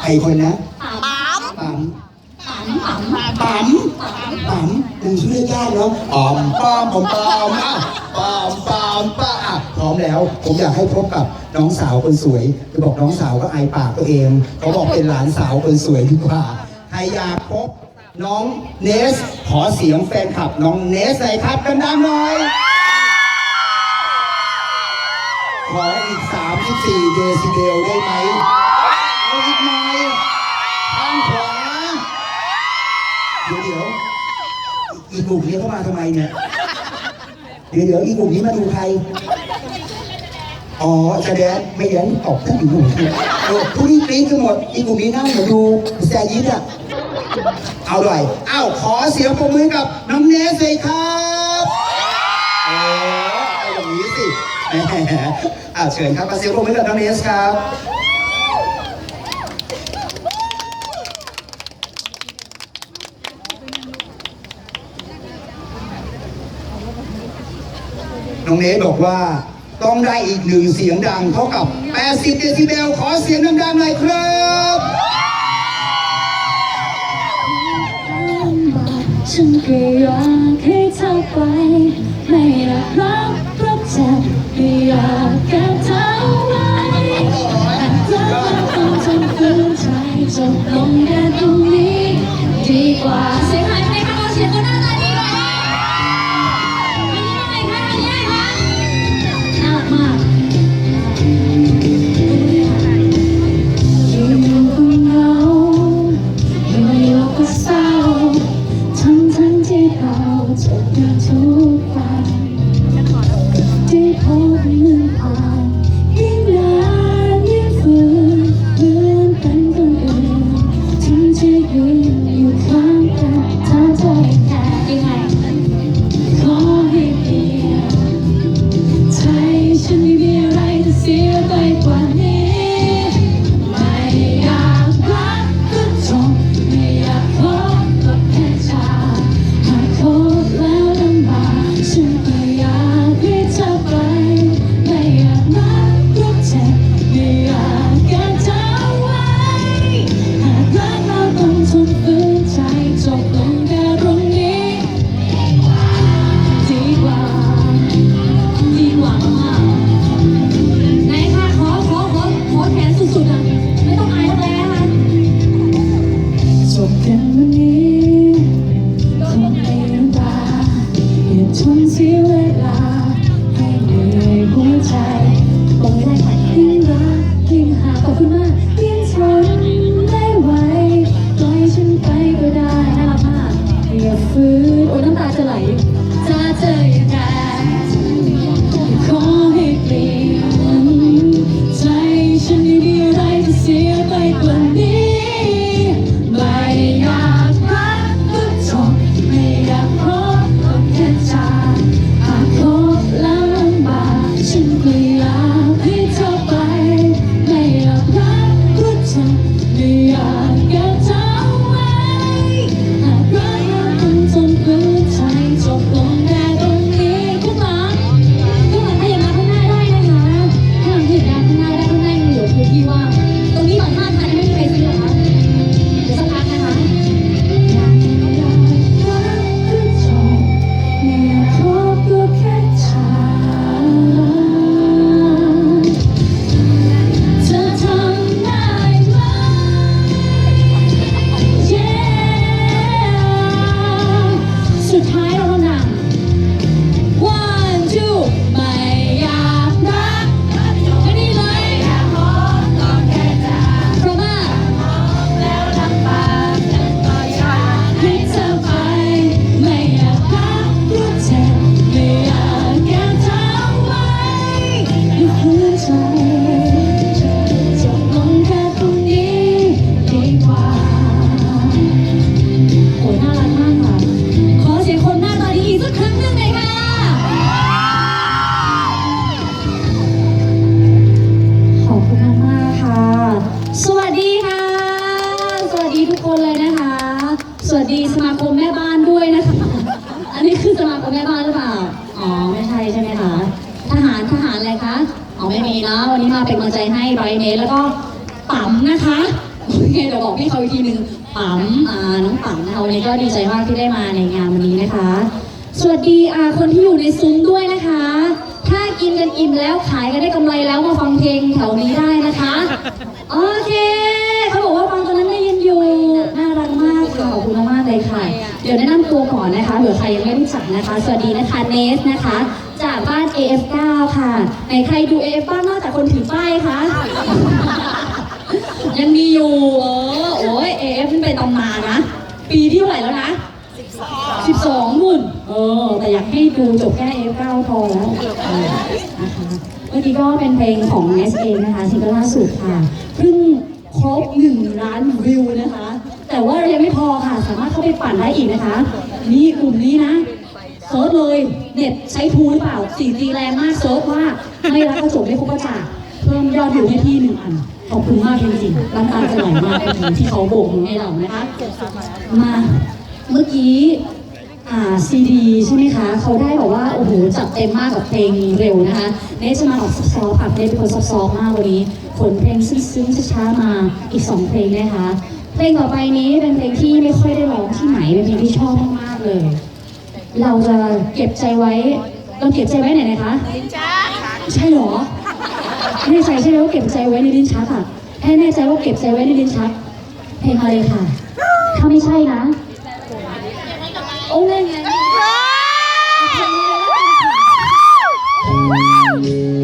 ใครคนนะปั๊มปั๊มปั๊มปั๊มมึงชื่อเจ้าเนาะปอมปอมผมปอมอะปอมปอมป้าพร้อมแล้ว ผมอยากให้พบกับน้องสาวคนสวยจะบอกน้องสาวก็อายปากตัวเองเขาบอกเป็นหลานสาวคนสวยดีกว่าใครอยากพบน้องเนส ขอเสียงแฟนคลับ น้องเนสเลยครับกันดังหน่อยขออีกสา 34 เดซิเบลได้ไหมเอาอีกหน่อยทางขวาเดี๋ยวเดี๋ยวอีกกลุ่มนี้เข้ามาทำไมเนี่ย เดี๋ยวเดี๋ยวอีกกลุ่มนี้มาดูใคร อ๋อแสดงไม่แดนออกท่านอีกกลุ่มเออทุกนี้กรี๊ดกันหมด อีกกลุ่มนี้นั่งอยู่ดูแซยิดอะ เอาด้วยอ้าวขอเสียงปรบมือกับน้องเนสเลยครั เชิญครับมาเสียงปรบมือกับน้องเนสครับ น้องเนสบอกว่าต้องได้อีกหนึ่งเสียงดังเท่ากับ 80 เดซิเบล ขอเสียงดังๆหน่อยครับ ฉันก็ยากให้เธอไป ไม่รักรักเพราะเจ็บ ที่อยากเก้เธอ อ่าน้องปั๊มนะคะวันนี้ก็ดีใจมากที่ได้มาในงานวันนี้นะคะ สวัสดีอ่าคนที่อยู่ในซุ้มด้วยนะคะ ถ้ากินกันอิ่มแล้วขายกันได้กำไรแล้วมาฟังเพลงแถวนี้ได้นะคะโอเคเขาบอกว่าฟังตอนนั้นได้ยินอยู่น่ารักมากค่ะขอบคุณมากๆเลยค่ะ เดี๋ยวแนะนำตัวก่อนนะคะเผื่อใครยังไม่รู้จักนะคะ สวัสดีนะคะเนสนะคะ จากบ้าน AF9 ค่ะไหนใครดู AF บ้างนอกจากคนถือป้ายคะ ยังมีอยู่เออโอ้ย AF มันเป็นตำนานนะ ปีที่เท่าไหร่แล้วนะ12มุ่นเออ แต่อยากให้ดูจบแค่ F9 พอแล้วเออนะคะเมื่อกี้ก็เป็นเพลงของ S A นะคะซิงเกิลล่าสุดค่ะเพิ่งครบ1ล้านวิวนะคะ แต่ว่ายังไม่พอค่ะ สามารถเข้าไปปั่นได้อีกนะคะ นี่กลุ่มนี้นะเซิร์ชเลยเน็ตใช้ทูหรือเปล่า 4G แรงมากเซิร์ชว่า ไม่รักกระจกไม่พบกระจ่าเพิ่มยอดวิวให้ที่หนึ่งอัน ขอบคุณมากจริงๆน้ำตาจะไหลมากจริงๆที่เขาโบกมือให้เรานะคะมาเมื่อกี้อ่าซีดีใช่ไหมคะ เขาได้บอกว่า โอ้โห จัดเต็มมากกับเพลงเร็วนะคะ เนสจะมาออกซอฟต์ๆค่ะเนสเป็นคนซอฟต์ๆมากวันนี้ขนเพลงซึ้งๆช้าๆมาอีกสองเพลงนะคะ เพลงต่อไปนี้เป็นเพลงที่ไม่ค่อยได้ร้องที่ไหน เป็นเพลงที่ชอบมากๆเลย เราจะเก็บใจไว้เราเก็บใจไว้ไหนนะคะ ใช่เหรอ แน่ใจใช่ไหมว่าเก็บใจไว้ในลิ้นชักอะให้แน่ใจว่าเก็บใจไว้ในลิ้นชัก เพลงอะไรค่ะ ถ้าไม่ใช่นะ โอ้เล่นไงเพลงนี้เลย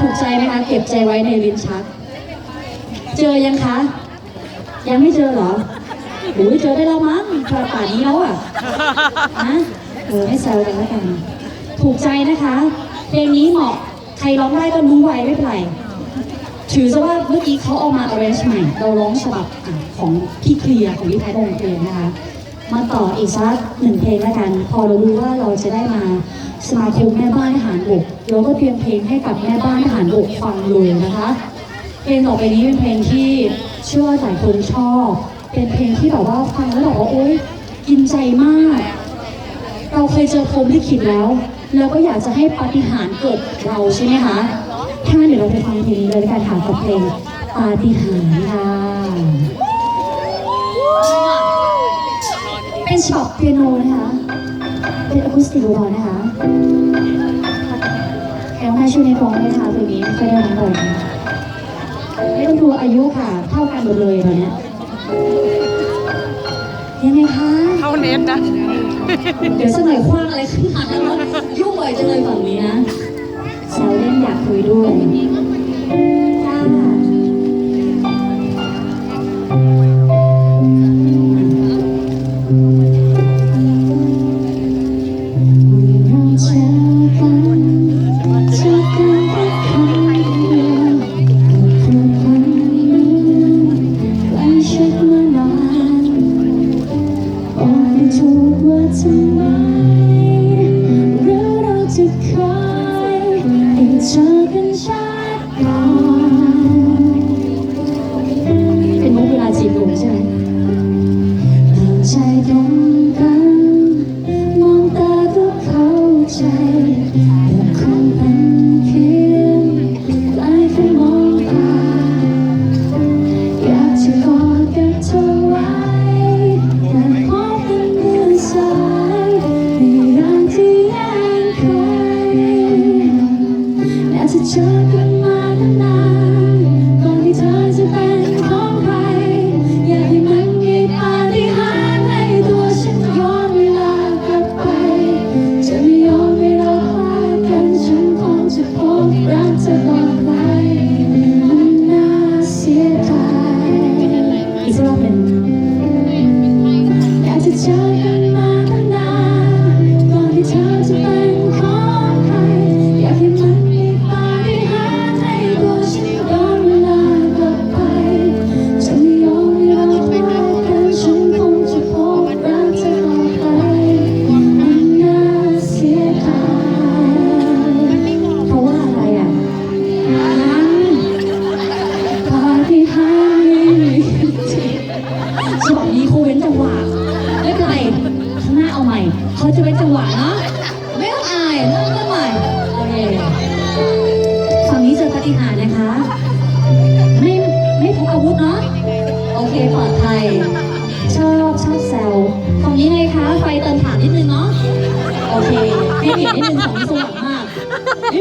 ถูกใจไหมคะ เก็บใจไว้ในลิ้นชัก เจอยังคะ ยังไม่เจอเหรอโอ้ยเจอได้แล้วมั้งขนาป่านี้แล้วอะนะเออให้แซวกันแล้วกัน ถูกใจนะคะ เพลงนี้เหมาะใครร้องได้ก็รู้ไว้ไม่เป็นไรถือซะว่าเมื่อกี้เขาเอามา arrange ใหม่ เราร้องฉบับของพี่เคลียร์ของพี่แพทย์วงเคลียร์นะคะ มาต่ออีกสักหนึ่งเพลงแล้วกัน พอเรารู้ว่าเราจะได้มาสมาคมแม่บ้านทหารบกเราก็เตรียมเพลงให้กับแม่บ้านทหารบกฟังเลยนะคะ เพลงต่อไปนี้เป็นเพลงที่เชื่อว่าหลายคนชอบ เป็นเพลงที่แบบว่าฟังแล้วแบบว่าโอ๊ยกินใจมาก เราเคยเจอพรมลิขิตแล้วแล้วก็อยากจะให้ปาฏิหาริย์เกิดเราใช่ไหมคะถ้าเดี๋ยวเราไปฟังเพลงเลยกันค่ะกับเพลงปาฏิหาริย์ค่ะ เป็นฉบับเปียโนนะคะ เป็นอะคูสติกเบาๆนะคะแค่ว่าช่วยในร้องด้วยค่ะเพลงนี้ไม่ค่อยได้ร้องบ่อยไม่ต้องดูอายุค่ะ เท่ากันหมดเลยตอนเนี้ยยังไงคะเข้าเน็ตนะ เดี๋ยวสักหน่อยคว้างอะไรขึ้นมาแล้วยุ่งบ่อยจังเลยฝั่งนี้นะแซวเล่นอยากคุยด้วย ก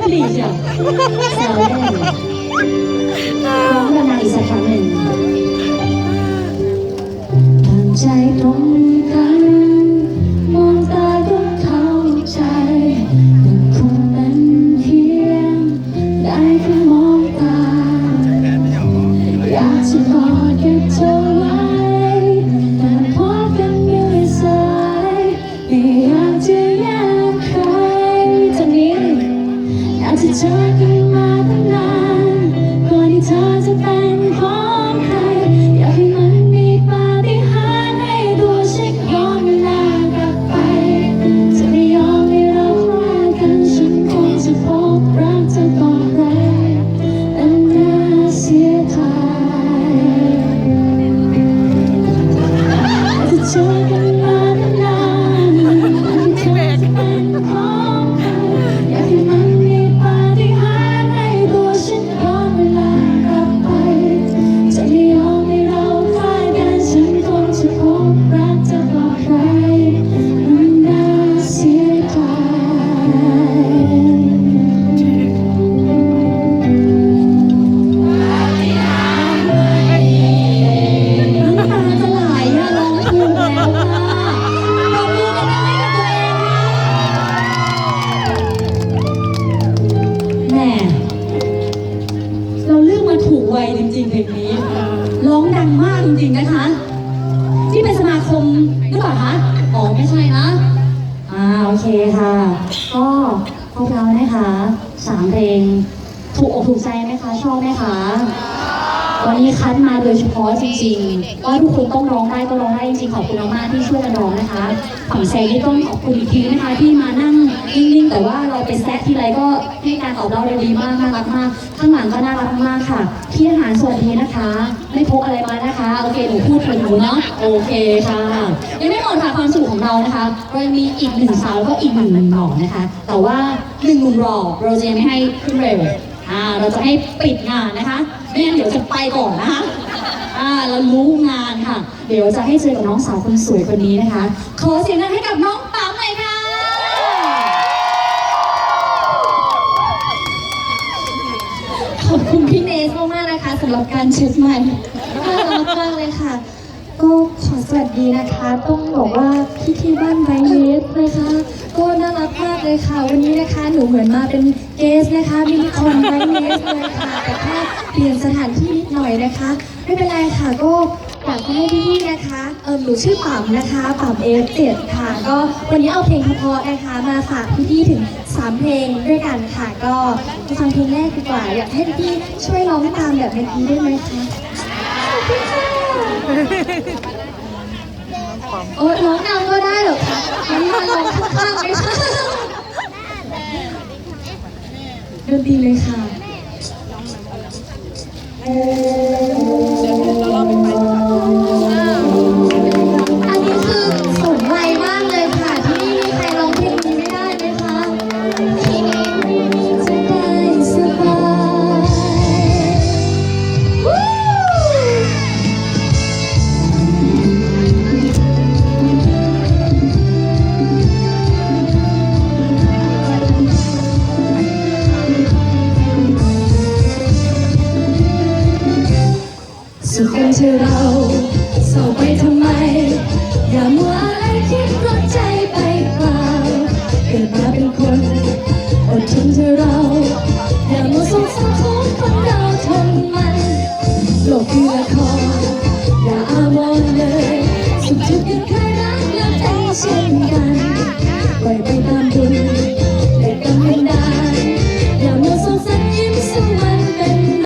ไม่ปลีเชีย ม่เราเลือกมาถูกวัยจริงๆเพลงนี้ร้องดังมากจริงๆนะคะ ที่เป็นสมาคมหรือเปล่าคะอ๋อไม่ใช่นะอ่าโอเคค่ะ ก็พวกเรานะคะสามเพลงถูกอกถูกใจไหมคะชอบไหมคะ วันนี้คัดมาโดยเฉพาะจริงๆว่าทุกคนต้องร้องได้ก็ร้องได้จริงๆขอบคุณมากที่ช่วยกันร้องนะคะฝั่งแซงนี่ต้องขอบคุณอีกทีนะคะที่มานั่งนิ่งๆแต่ว่าเราไปแซะทีไรก็ให้การตอบรับเราดีมากน่ารักมากข้างหลังก็น่ารักมากค่ะพี่อาหารสวัสดีนะคะ ไม่พกอะไรมานะคะโอเคหนูพูดถึงหนูเนาะโอเคค่ะยังไม่หมดค่ะความสุขของเรานะคะเรายังมีอีกหนึ่งสาวแล้วก็อีกหนึ่งหนุ่มหล่อนะคะ แต่ว่าหนึ่งหนุ่มหล่อเราจะยังไม่ให้ขึ้นเร็วอ่าเราจะให้ปิดงานนะคะ ไม่งั้นเดี๋ยวจะไปก่อนนะคะอ่าเรารู้งานค่ะ เดี๋ยวจะให้เจอกับน้องสาวคนสวยคนนี้นะคะ ขอเสียงดังให้กับน้องปั๊มหน่อยค่ะ ขอบคุณพี่เนสมากๆนะคะสำหรับการเช็ดใหม่น่ารักมากเลยค่ะ ก็ขอสวัสดีนะคะ ต้องบอกว่าพี่ที่บ้านไบเนสนะคะ ก็น่ารักมากเลยค่ะ วันนี้นะคะหนูเหมือนมาเป็นเกสนะคะมินิคอนไบเนสเลยค่ะแต่แค่เปลี่ยนสถานที่นิดหน่อยนะคะ ไม่เป็นไรค่ะก็อยากจะให้พี่ๆนะคะเออหนูชื่อป๋มนะคะป๋มเอฟเจ็ดค่ะ ก็วันนี้เอาเพลงเพราะๆนะคะ มาฝากพี่ๆถึงสามเพลงด้วยกันค่ะ ก็ไปฟังเพลงแรกดีกว่า อยากให้พี่ๆช่วยร้องตามแบบเมื่อกี้ได้ไหมคะโอ้ยร้องนำก็ได้เหรอคะงั้นมาร้องข้างๆไหมคะ ดีเลยค่ะ เธอเราเศร้าไปทำไม อย่ามัวอะไรคิดร้อน